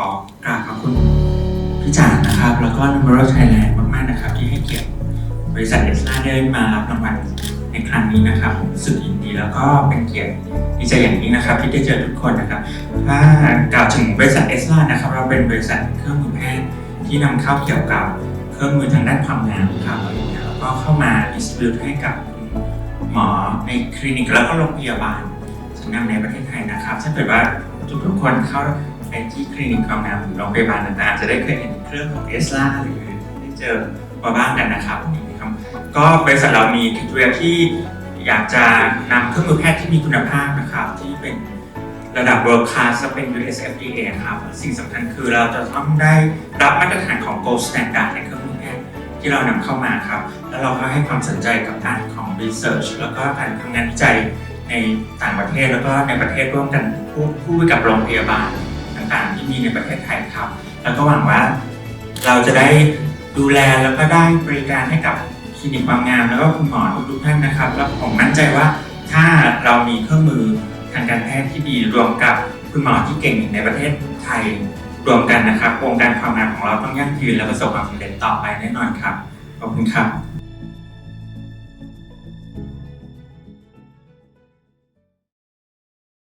ขอกราบขอบคุณพี่จ๋านะครับ แล้วก็ Numero Thailand มากๆนะครับ ที่ให้เกียรติบริษัทเอสลาได้มารับรางวัลในครั้งนี้นะครับผมสึกยินดีแล้วก็เป็นเกียรติดีใจอย่างยิ่งนะครับ ที่ได้เจอทุกคนนะครับ ถ้ากล่าวถึงบริษัทเอสลานะครับ เราเป็นบริษัทเครื่องมือแพทย์ที่นำเข้าเกี่ยวกับเครื่องมือทางด้านความงามครับอะไรอย่างเงี้ยแล้วก็เข้ามาดิสติบิวให้กับหมอในคลินิกแล้วก็โรงพยาบาลชั้นนำในประเทศไทยนะครับถ้าเกิดว่าทุกๆคนเข้า ไปที่คลินิกความงามหรือโรงพยาบาลต่างๆจะได้เคยเห็นเครื่องของเอสลาหรือได้เจอมาบ้างกันนะครับนะครับก็บริษัทเรามีคิดเรียที่อยากจะนำเครื่องมือแพทย์ที่มีคุณภาพนะครับที่เป็นระดับ world class และเป็น US FDA ครับสิ่งสำคัญคือเราจะต้องได้รับมาตรฐานของ gold standard ในเครื่องมือแพทย์ที่เรานำเข้ามาครับ แล้วเราก็ให้ความสนใจกับด้านของ research แล้วก็การทำงานวิจัยในต่างประเทศแล้วก็ในประเทศร่วมกันคู่คู่กับโรงพยาบาล มีในประเทศไทยครับ แล้วก็หวังว่าเราจะได้ดูแลแล้วก็ได้บริการให้กับคลินิกความงามแล้วก็คุณหมอทุกท่านนะครับ แล้วผมมั่นใจว่าถ้าเรามีเครื่องมือทางการแพทย์ที่ดีรวมกับคุณหมอที่เก่งในประเทศไทยรวมกันนะครับวงการความงามของเราต้องยั่งยืนและประสบความสำเร็จต่อไปแน่นอนครับ ขอบคุณครับ